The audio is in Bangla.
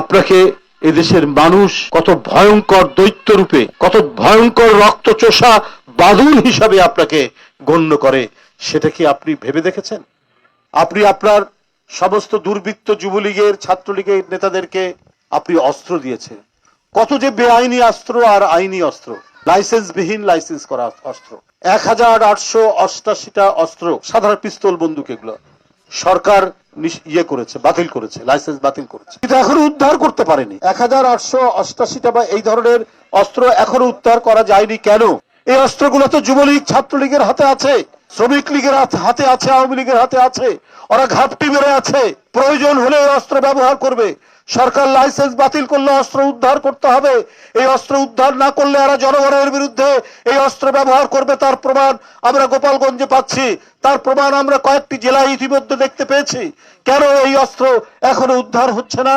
আপনাকে এদেশের মানুষ কত ভয়ঙ্কর দৈত্য রূপে কত ভয়ঙ্কর রক্তচোষা বাদুল হিসাবে আপনাকে গণ্য করে। সেটা কি আপনি ভেবে দেখেছেন? আপনি আপনার সমস্ত দুর্বৃত্ত যুবলীগের, ছাত্রলীগের নেতাদেরকে আপনি অস্ত্র দিয়েছেন। কত যে বেআইনি অস্ত্র আর আইনি অস্ত্র, লাইসেন্সবিহীন লাইসেন্স করা অস্ত্র। এক হাজার আটশো অষ্টাশিটা অস্ত্র, সাধারণ পিস্তল বন্দুক এগুলো। সরকার ইয়ে করেছে, বাতিল করেছে লাইসেন্স বাতিল করেছে। কিন্তু এখনও উদ্ধার করতে পারেনি। এক হাজার আটশো অষ্টাশিটা বা এই ধরনের অস্ত্র এখনও উদ্ধার করা যায়নি। কেন? এই অস্ত্রগুলো তো যুবলীগ, ছাত্রলীগের হাতে আছে, শ্রমিক লীগের হাতে আছে, আওয়ামী লীগের হাতে আছে। ওরা ঘাপটি মেরে আছে। প্রয়োজন হলে অস্ত্র ব্যবহার করবে। সরকার লাইসেন্স বাতিল করলে অস্ত্র উদ্ধার করতে হবে। এই অস্ত্র উদ্ধার না করলে এরা জনগণের বিরুদ্ধে এই অস্ত্র ব্যবহার করবে। তার প্রমাণ আমরা গোপালগঞ্জে পাচ্ছি। তার প্রমাণ আমরা কয়েকটি জেলায় ইতিমধ্যে দেখতে পেয়েছি। কেন এই অস্ত্র এখনও উদ্ধার হচ্ছে না?